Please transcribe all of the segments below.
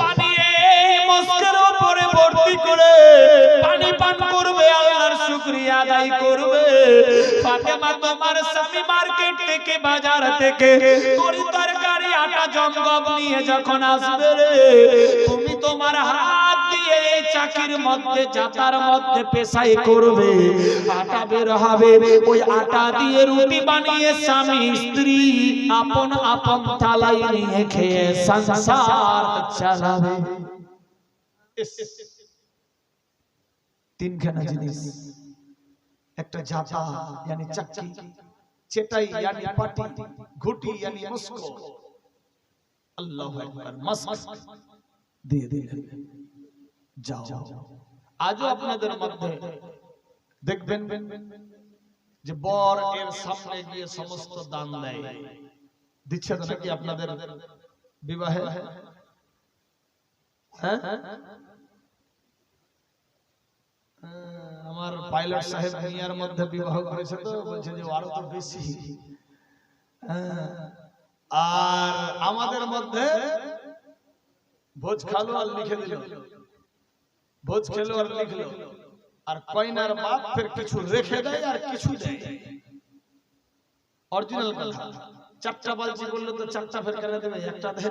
পানি মস্কের উপরে ভর্তি করে পানি পান করবে, আল্লাহর শুকরিয়া আদায় করবে। তোমার স্বামী মার্কেট থেকে, বাজার থেকে তরি তরকারি যখন আসবে তোমার হাত চাকির মধ্যে জাতার মধ্যে পেশাই করবে। আটা বের হবে। ওই আটা দিয়ে রুটি বানিয়ে স্বামী, স্ত্রী আপন আপন থালাই নিয়ে খেয়ে সংসার চালাবে। তিনখানা জিনিস। একটা জাতা মানে চাকি, চেটাই মানে পাটি, ঘুটি মানে মস্কো। আল্লাহু আকবার, মস্ক। দিয়ে দিলেন। যাও। আজও আপনাদের মধ্যে দেখবেন যে বর এর সামনে গিয়ে সমস্ত দান দেয়। দিচ্ছে নাকি আপনাদের বিবাহে? হ্যাঁ? আমার পাইলট সাহেব মধ্যে বিবাহ করেছে তো বলছে যে আরও তো বেশি। হ্যাঁ। আর আমাদের মধ্যে ভোজ খালো আর লিখে দিল। ভোজ খেলো আর লিখলো। আর কয়নার বাপ ফের কিছু রেখে দেয় আর কিছু দেয়। অরিজিনাল কথা। চারটা বালতি করলে তো চারটা ফের কেন দেবে একটা দে।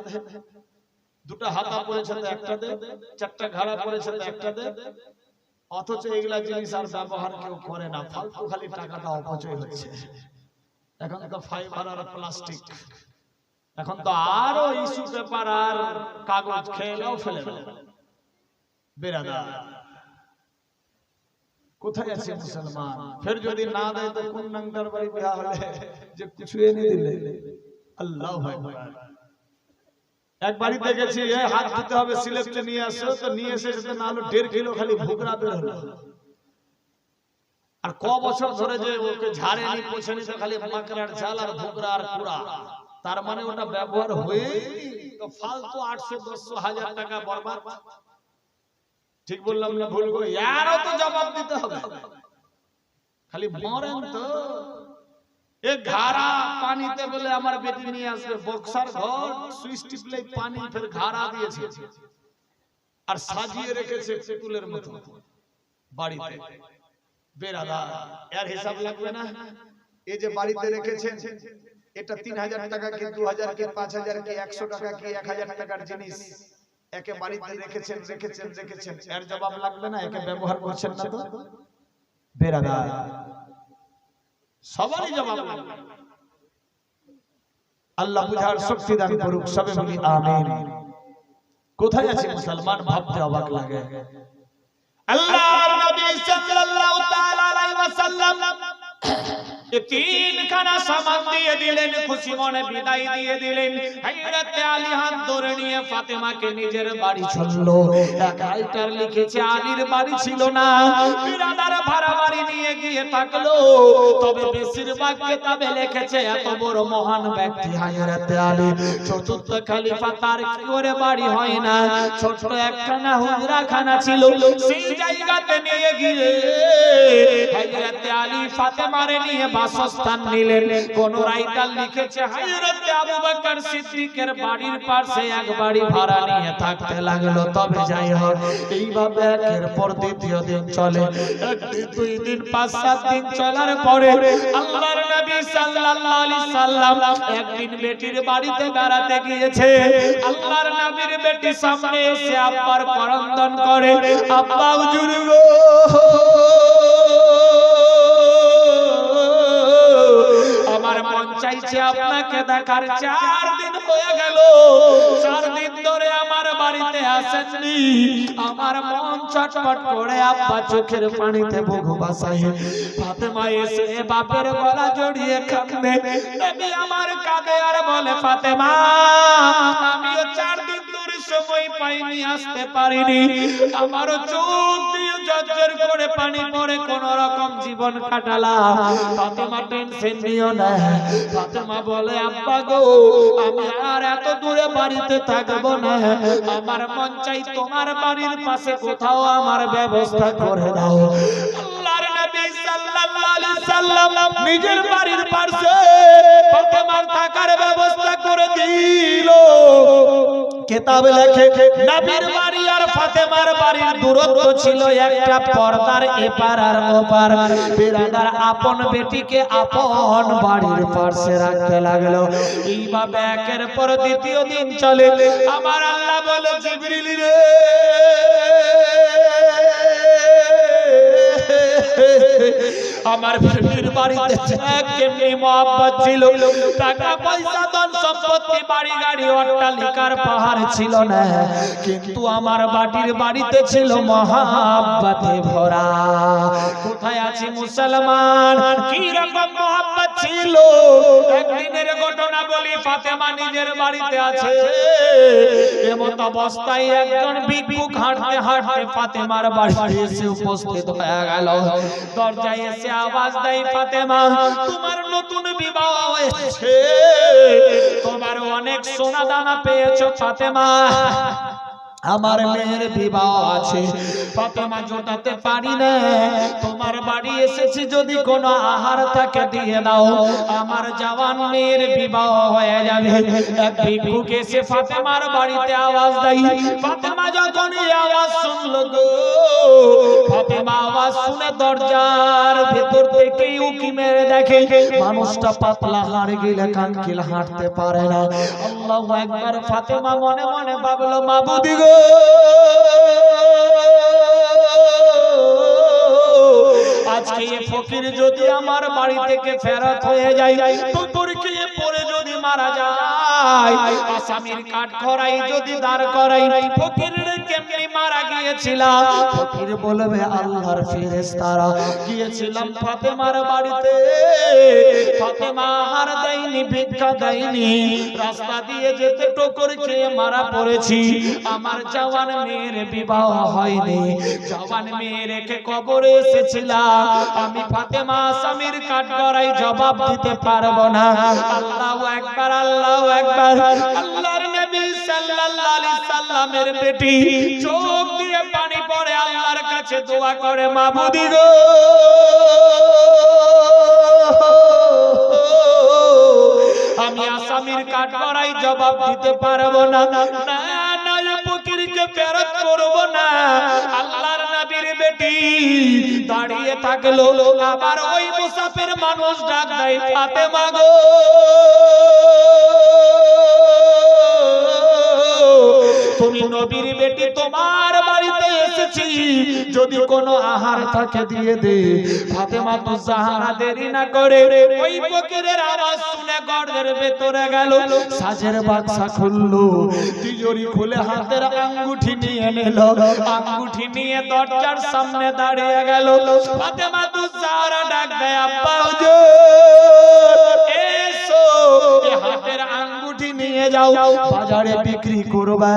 দুটা হাতা পড়েছে তো একটা দে। চারটা ঘাড়া পড়েছে তো একটা দে। অথচ এগুলা জিনিস আর ব্যবহার কেউ করে না। ফালতু খালি টাকাটা অপচয় হচ্ছে। এখন তো ফাইবার আর প্লাস্টিক এখন তো আরও ইস্যু পেপার আর কাগজ খেলেও ফেলে দাও কোথায় আছে মুসলমান? ফের যদি না দেয় তো কোন নাংটার বাড়ি বিয়া হলে? যে কিছু এনে দিলে। আল্লাহ এক বাড়িতে গেছি হাত ধুতে হবে সিলেক্টে নিয়ে আসো, তো নিয়ে এসে যেতে না হলো দেড় কিলো খালি ভুগরা বের হলো। আর ক বছর ধরে যে ওকে ঝাড়ে নি পোছে নি, তো খালি মাকড়ার ঝাল আর ভুগরা আর কুড়া তার মানে ওটা ব্যবহার হয়ে তো ফালতু আটশো, দশশো, হাজার টাকা বরবাদ। ঠিক বললাম না ভুল করে? আরও তো জবাব দিতে হবে। খালি মরেন তো। এ ঘাড়া পানিতে বলে আমার বেটি নিয়ে আসবে। বক্সার ঘর, সুইচ টিপলে পানি ফের ঘাড়া দিয়েছে। আর সাজিয়ে রেখেছে পুতুলের মতো। বাড়িতে। বেরাদা এর হিসাব লাগবে না? এই যে বাড়িতে রেখেছেন, এটা তিন হাজার টাকা কি দু হাজার কি, পাঁচ হাজার কি, একশো টাকা কি, এক হাজার টাকার জিনিস? একে বাড়িতে রেখেছেন রেখেছেন রেখেছেন এর জবাব লাগবে না একে ব্যবহার করছেন না তো? সবারই জবাব লাগবে। আল্লাহ বুঝার শক্তি দান করুক সবে বলি আমিন। কোথায় আছে মুসলমান? ভাবতে অবাক লাগে। আল্লাহর নবী সাল্লাল্লাহু তাআলা আলাইহি ওয়াসাল্লাম তিনখানা সামান দিয়ে দিলেন, খুশি মনে বিদায় দিয়ে দিলেন। আলী হাত ধরে নিয়ে ফাতেমাকে নিজের বাড়ি লিখেছে, আলীর বাড়ি ছিল না। বিরাদার ভাড়া বাড়ি নিয়ে গিয়ে থাকল। তবে বেশিরভাগ লিখেছে, এত বড় মহান ব্যক্তি আলী। চতুর্থ তার কি করে বাড়ি হয় না? ছোট একখানা হুজরা খানা ছিল, সেই জায়গাতে নিয়ে গিয়ে আলী ফাতেমারে নিয়ে বাসস্থান নিলেন। কোন রাইটার লিখেছে হযরতে আবু বকর সিদ্দিকের বাড়ির পাশে এক বাড়ি ভাড়া নিয়ে থাকতে লাগল, তবে যাই হোক, এইভাবে একের পর দ্বিতীয় দিন চলে। দুই দিন, পাঁচ, সাত দিন চলার পরে আল্লাহর নবী সাল্লাল্লাহু আলাইহি সাল্লাম একদিন বেটির বাড়িতে বেড়াতে গিয়েছে। আল্লাহর নবীর বেটি সামনে এসে আব্বার করন্দন করে, আব্বা, হুজুর গো চাইছে আপনাকে দেখার চার দিন হয়ে গেল। চার দিন ধরে আমার বাড়িতে আসেননি। আমার মন চটপট করে আব্বা চোখের পানিতে বুক বাসায়। ফাতেমা এসে বাপের গলা জড়িয়ে কাঁদে। নবী আমার কাঁদে আর বলে, ফাতেমা, আমিও চার দিন সময় পাইনি, আসতে পারিনি। আমারও চোখ দিয়ে জর্জর করে পানি পড়ে, কোন রকম জীবন কাটালাম টেনশন নিও না। ফাতেমা বলে, আব্বা গো, আমি আর এত দূরে বাড়িতে থাকব না। আমার মন চাই তোমার বাড়ির পাশে কোথাও আমার ব্যবস্থা করে দাও। সাল্লাম নিজের বাড়ির পাশে ফাতেমার থাকার ব্যবস্থা করে দিল। কেতাব লেখে নবীর বাড়ি আর ফাতেমার বাড়ির দূরত্ব ছিল একটা পর্দার এপার আর ওপার। বিরাদার আপন বেটিকে আপন বাড়ির পাশে রাখতে লাগল। এইভাবে একের পর দ্বিতীয় দিন চলে। আমার আল্লাহ বলে জিবরিল রে আমার ফ্যামিলির বাড়িতে কেমনি মহব্বত ছিল। টাকা পয়সা, ধন সম্পত্তি, বাড়ি, গাড়ি, অট্টালিকার পাহাড় ছিল না। কিন্তু আমার বাড়ির বাড়িতে ছিল মহাব্বতে ভরা। কোথায় আছে মুসলমান? কি রকম মহাব্বত ছিল। একদিনের ঘটনা বলি ফাতেমা নিজের বাড়িতে আছে। এমত অবস্থায় একজন ভিক্ষুক হাঁটতে হাঁটতে ফাতেমার বাড়িতে এসে উপস্থিত হয়ে গেল। দরজায় এসে আওয়াজ দেয়, ফাতেমা, তোমার নতুন বিবাহ হয়েছে। তোমার অনেক সোনা দানা পেয়েছ, ফাতেমা। আমার মেয়ের বিবাহ আছে। ফাতেমা জোটাতে পারি না। তোমার বাড়ি এসেছি যদি কোনো আহার থাকে দিয়ে দাও। আমার জওয়ান মেয়ের বিবাহ হয়ে যাবে। এক ভিক্ষুক এসে ফাতেমার বাড়িতে আওয়াজ দেয়। ফাতেমা যখন আওয়াজ শুনলো গো ফাতেমা আওয়াজ শুনে দরজার ভেতর থেকে উকি মেরে দেখে। মানুষটা পাতলা হাড় গিলে কানকিল হাঁটতে পারে না। আল্লাহু একবার ফাতেমা মনে মনে ভাবলো মাবুদি গো ফকির যদি আমার বাড়ি থেকে ফেরত হয়ে যায় তোর কে পরে যদি মারা যায়? আসামির কাঠ করাই যদি দাঁড় করাই মারা গিয়েছিলাম। ফকির বলবে, আল্লাহর ফেরেশতারা গিয়েছিলাম ফাতেমার বাড়িতে। ফাতেমা হার দেয়নি, ভিক্ষা দেয়নি। রাস্তা দিয়ে যেতে টোকর খেয়ে মারা পড়েছি। আমার জওয়ান মেয়ের বিবাহ হয়নি। জওয়ান মেয়ে রেখে কবরে এসেছিলাম আমি ফাতেমা আসামির কাঠ করাই জবাব দিতে পারব না। আল্লাহু একবার আল্লাহু একবার সাল্লাল্লাহু আলাইহি বেটি চোখ দিয়ে পানি পড়ে আল্লাহর কাছে দোয়া করে, মাবুদি গো। আমি আসামির কাঠ করাই জবাব দিতে পারব না। না ফকিরকে ফেরত করব না। আল্লাহর নবীর বেটি দাঁড়িয়ে থাকল, আবার ওই মুসাফির মানুষ ডাক দেয়, ফাতেমা গো। নবীর বেটি তোমার বাড়িতে এসেছি। যদি কোনো আহার থাকে দিয়ে দে। ফাতেমা তো জাহারা দেরি না করে ওই ফকিরের আওয়াজ শুনে গর্দের ভেতরে গেল। সাজের বাক্সা খুললো। তিজোরি খুলে হাতের আঙ্গুঠি নিয়ে নিল। আঙ্গুঠি নিয়ে দরজার সামনে দাঁড়িয়ে গেল। ফাতেমা তো জাহারা ডাক দেয়, আব্বা হুজুর, এসো নিয়ে যাও, বাজারে বিক্রি করবা।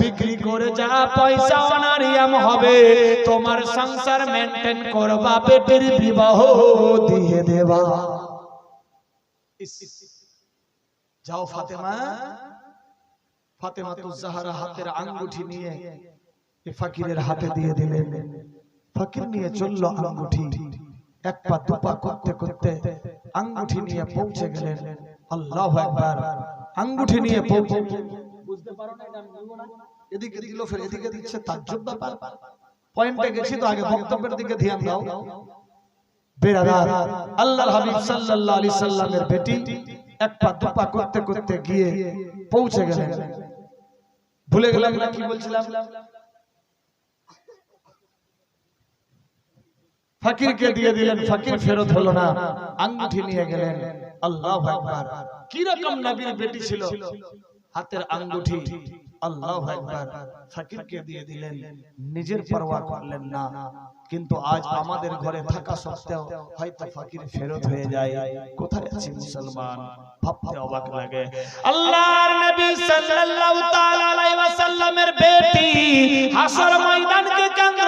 বিক্রি করে যা পয়সা অনারিয়াম হবে, তোমার সংসার মেনটেন করবা, পেটের বিবাহ দিয়ে দেবা। যাও ফাতেমা। ফাতেমা তো জাহারা হাতের আঙ্গুঠি নিয়ে ফকিরের হাতে দিয়ে দিলেন। ফকির নিয়ে চলল আঙ্গুঠি। এক পা দু পা করতে করতে আঙ্গুঠি নিয়ে পৌঁছে গেলেন। আল্লাহ একবার আঙ্গুঠি নিয়ে বুঝতে পারো না এটা? এদিকে দিল ফের এদিকে দিচ্ছে তাজ্জব ব্যাপার। পয়েন্টে গেছি তো আগে বক্তব্যের দিকে ধ্যান দাও। বেরাদার আল্লাহর হাবিব সাল্লাল্লাহু আলাইহি সাল্লামের বেটি এক পা দু পা করতে করতে গিয়ে পৌঁছে গেলেন। ভুলে গেলাম না কি বলছিলাম? ফকিরকে দিয়ে দিলেন ফকির ফেরত হলো না আঙ্গুঠি নিয়ে গেলেন। আল্লাহ আকবার। কি রকম নবীর বেটি ছিল? হাতের আঙ্গুঠি আল্লাহ একবার ফকিরকে দিয়ে দিলেন। নিজের পরোয়া করলেন না। কিন্তু আজ আমাদের ঘরে থাকা সত্ত্বেও হয়তো ফকির ফেরত হয়ে যায়। কোথায় আছে মুসলমান? ভাবতে অবাক লাগে। আল্লাহর নবী সাল্লাল্লাহু তাআলা আলাইহি ওয়াসাল্লামের বেটি হাসর ময়দানকে কেন্দ্র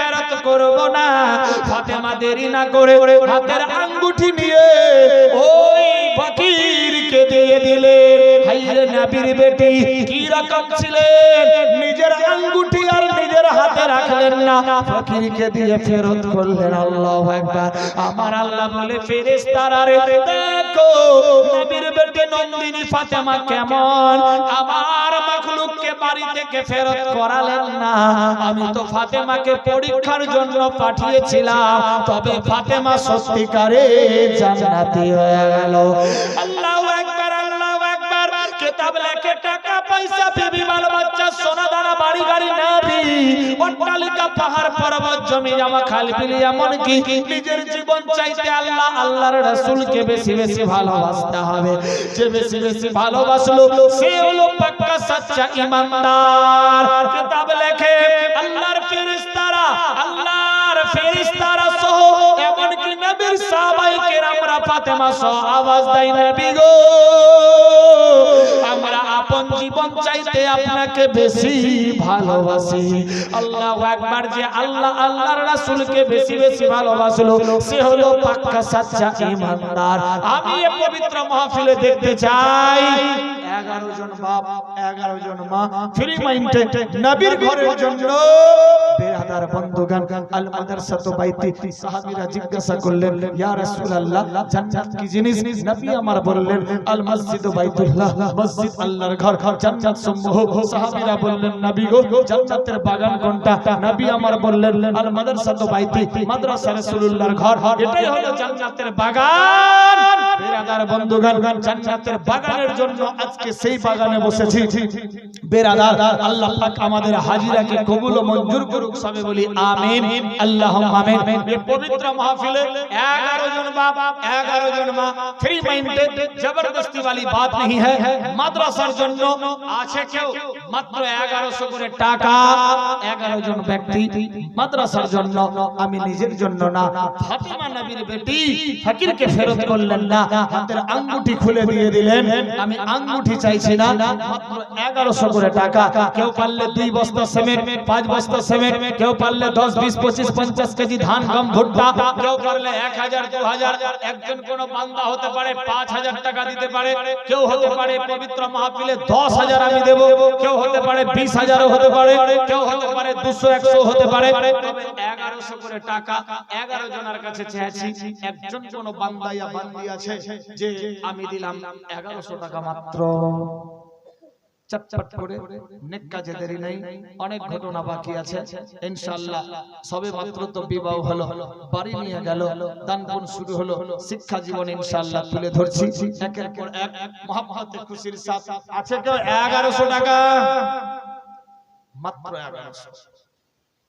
করব না। ফাতেমা দেরি না করে হাতের আঙ্গুঠি নিয়ে ওই ফকিরকে দিয়ে দিলে। হাইরে নাবির বেটি, কি রকম ছিলেন? নিজের আঙ্গুঠি আর হাতে রাখলেন না। ফকিরকে দিয়ে ফেরত করলেন আল্লাহু আকবার। আমার আল্লাহ বলে, ফেরেশতারা রে, দেখো, নবীর বেটি নন্দিনী ফাতেমা কেমন? আমার মাখলুককে বাড়ি থেকে ফেরত করালেন না। আমি তো ফাতেমাকে পরীক্ষার জন্য পাঠিয়েছিলাম। তবে ফাতেমা সত্যিকারে জান্নাতি হয়ে গেল। আল্লাহু আকবার আল্লাহু আকবার। কিতাব লেখে টাকা পয়সা বিবি বাল বাচ্চা সোনা দানা বাড়ি গাড়ি না অট্টালিকা, পাহাড়, পর্বত, জমি জামা, খালি পিলি এমন নিজের জীবন চাইতে আল্লাহ, আল্লাহর রাসূলকে বেশি বেশি কিতাব লেখে, আল্লাহর ফেরেশতারা আল্লাহর ফেরেশতারা সহ এমন কি নবীর সাহাবায়ে কেরামরা ফাতেমা সহ আওয়াজ দেয়, নবী গো জীবন চাইতে আপনাকে বেশি ভালোবাসি। আল্লাহ একবার যে আল্লাহ আল্লাহর রাসূলকে বেশি বেশি ভালোবাসলো, সে হলো পাক্কা সাচ্চা ইমানদার আমি এই পবিত্র মাহফিলে দেখতে চাই। 11 জন বাপ 11 জন মা ফ্রি মাইন্ডে নবীর ঘরের জন্য বেরাদার বন্ধুগান আল মাদ্রাসাতু বাইতি সাহাবীরা জিজ্ঞাসা করলেন ইয়া রাসূলুল্লাহ জান্নাত কি জিনিস? নবী আমার বললেন আল মসজিদু বাইতুল্লাহ মসজিদ আল্লাহর ঘর জান্নাত সমূহ সাহাবীরা বললেন নবী গো জান্নাতের বাগান কোনটা? নবী আমার বললেন আল মাদ্রাসাতু বাইতি মাদ্রাসা রাসূলুল্লাহর ঘর এটাই হলো জান্নাতের বাগান। বেরাদার বন্ধুগান জান্নাতের বাগানের জন্য আজকে সেই বাগানে বসেছি বেরাদার আল্লাহ পাক আমাদের হাজিরাকে কবুল ও মঞ্জুর করুক সবে বলি আমিন আল্লাহুম্মা আমিন এই পবিত্র মাহফিলে 11 জন বাপ 11 জন মা ফ্রি মাইন্ডে জবরদস্তি वाली बात नहीं है মাদ্রাসার জন্য আছে কেউ মাত্র 1100 করে টাকা 11 জন ব্যক্তি মাদ্রাসার জন্য আমি নিজের জন্য না ফাতিমা নবীর বেটি ফকিরকে ফেরত করলেন না হাতের আঙ্গুঠি খুলে দিয়ে দিলেন আমি আঙ্গুঠি চাইছি না। মাত্র 1100 করে টাকা। কেউ পারলে দুই বস্তা সিমেন্ট, পাঁচ বস্তা সিমেন্ট, কেউ পারলে 10 20 25 50 কেজি ধান, গম, ভুট্টা, কেউ পারলে 1000 2000 একজন কোন বান্দা হতে পারে 5000 টাকা দিতে পারে, কেউ হতে পারে পবিত্র মাহফিলে 10000 আমি দেব, কেউ হতে পারে 20000 ও হতে পারে, কেউ হতে পারে 200 100 হতে পারে 1100 করে টাকা 11 জনের কাছে চেয়েছি। একজন কোন বান্দা ইয়া বান্দি আছে যে আমি দিলাম 1100 টাকা মাত্র। ইনশাআল্লাহ শিক্ষা জীবন ইনশাআল্লাহ তুলে ধরছি। একের পর এক মহাব্বতে খুশির আছে 1100 টাকা। মাত্র 1100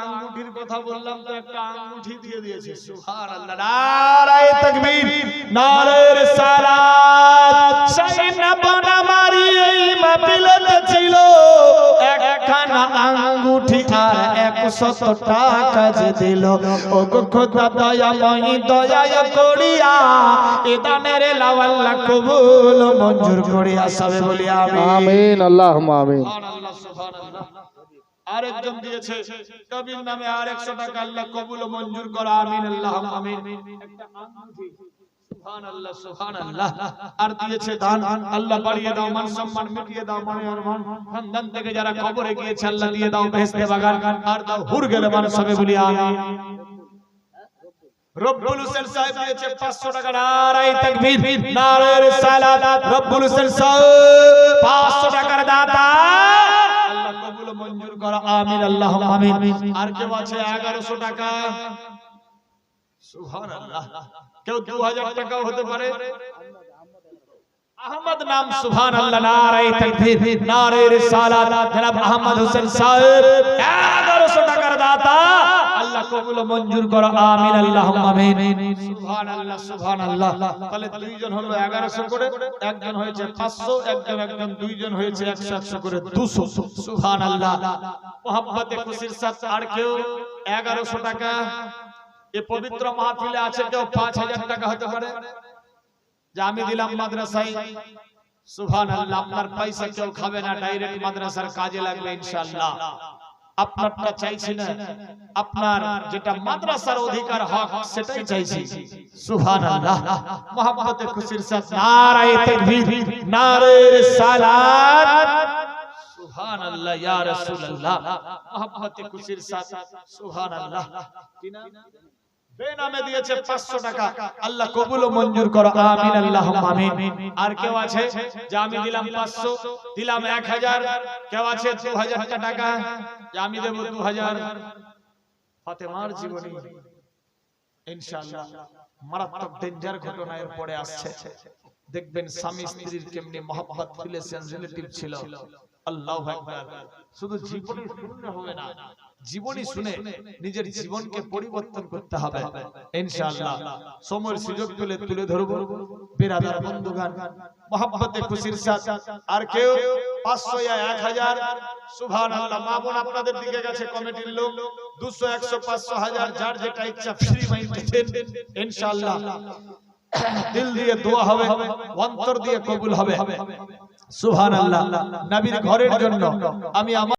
আঙ্গুঠির কথা বললাম তো একটা আঙ্গুঠি দিয়ে দিয়েছে। সুহান আল্লাহ নবী এই মাপিলাতে ছিল একখানা আঙ্গুঠি আর একশত টাকা যে দিল। ও গো খোদা দয়াময়ী দয়া করিয়া ইদানের লাওয়াল্লা কবুল মঞ্জুর করিয়া সবে বলি আমিন আল্লাহুম্মা আমিন। সুবহানাল্লাহ সুবহানাল্লাহ। আরেকজন দিয়েছে কবির নামে আর একশো টাকা আল্লাহ কবুল মঞ্জুর করা আমিন আল্লাহ আমিন। একটা আঙ্গুঠি। সুবহানাল্লাহ সুবহানাল্লাহ। আর দিয়েছে দান। আল্লাহ বাড়িয়ে দাও মান সম্মান মিটিয়ে দাও মানে। আর খানদান থেকে যারা কবরে গিয়েছে আল্লাহ দিয়ে দাও বেহেশতে বাগান। আর দাও হুর গেলে মান সবে বলি আমিন। রব্বুল হোসেন সাহেব দিয়েছে 500 টাকা নারায়ে তাকবীর। নারায়ে রিসালাত। রব্বুল হোসেন সাহেব 500 টাকার দাতা। আল্লাহ কবুল মঞ্জুর করো আমিন আর কেউ আছে 1100 টাকা। কেউ 2000 টাকাও হতে পারে? আহমদ নাম সুবহানাল্লাহ নারায়ে তাকবীর নারায়ে রিসালাত জনাব আহমদ হোসেন সাহেব। 1100 টাকার দাতা। আল্লাহ কবুল মঞ্জুর করো আমিন আল্লাহুম্মা আমিন। সুবহানাল্লাহ সুবহানাল্লাহ। তাহলে দুইজন হলো 1100 করে একজন হয়েছে 500 একজন একজন দুইজন হয়েছে 100 100 করে 200 সুবহানাল্লাহ। মোহাম্মতে খুশির সাথে আর কেউ 1100 টাকা এ পবিত্র মাহফিলে আছে কেউ 5000 টাকা হতে পারে যে আমি দিলাম মাদ্রাসায় সুবহানাল্লাহ আপনার পয়সা কেউ খাবে না ডাইরেক্ট মাদ্রাসার কাজে লাগবে ইনশাআল্লাহ আপনারটা চাইছি না আপনার যেটা মাদ্রাসার অধিকার হক সেটাই চাইছি সুবহানাল্লাহ মোহাম্মতে খুশির সাথে নারায়ে তাকবীর নারায়ে রিসালাত সুবহানাল্লাহ ইয়া রাসূলুল্লাহ মোহাম্মতে খুশির সাথে সুবহানাল্লাহ কি নাম বেনামে দিয়েছে 500 টাকা। আল্লাহ কবুল ও মঞ্জুর করো। আমিন আল্লাহুম্মা আমিন। আর কেউ আছে যে আমি দিলাম 500 দিলাম 1000 কেউ আছে 2000 টাকা যে আমি দেব 2000 ফাতেমার জীবনী। ইনশাআল্লাহ মারাত্মক ডেঞ্জার ঘটনা এর পরে আসছে। দেখবেন স্বামী স্ত্রীর কেমনি মহব্বত রিলেশন রিলেটিভ ছিল। আল্লাহু আকবার। শুধু জীবনী শুনলে হবে না। জীবনী শুনে নিজের জীবনকে পরিবর্তন করতে হবে। ইনশাআল্লাহ। সময়ের সুযোগ পেলে তুলে ধরব। বিরাদার বন্ধুগান মহব্বতে খুশির সাথে। আর কেউ 500 ইয়া 1000 সুবহানাল্লাহ মা বোন আপনাদের দিকে গেছে কমিটির লোক। 200 100 500 হাজার যার যেটা ইচ্ছা ফ্রি মাইন্ডেড ইনশাআল্লাহ। দিল দিয়ে দোয়া হবে অন্তর দিয়ে কবুল হবে। সুবহানাল্লাহ। নবীর ঘরের জন্য আমি আমার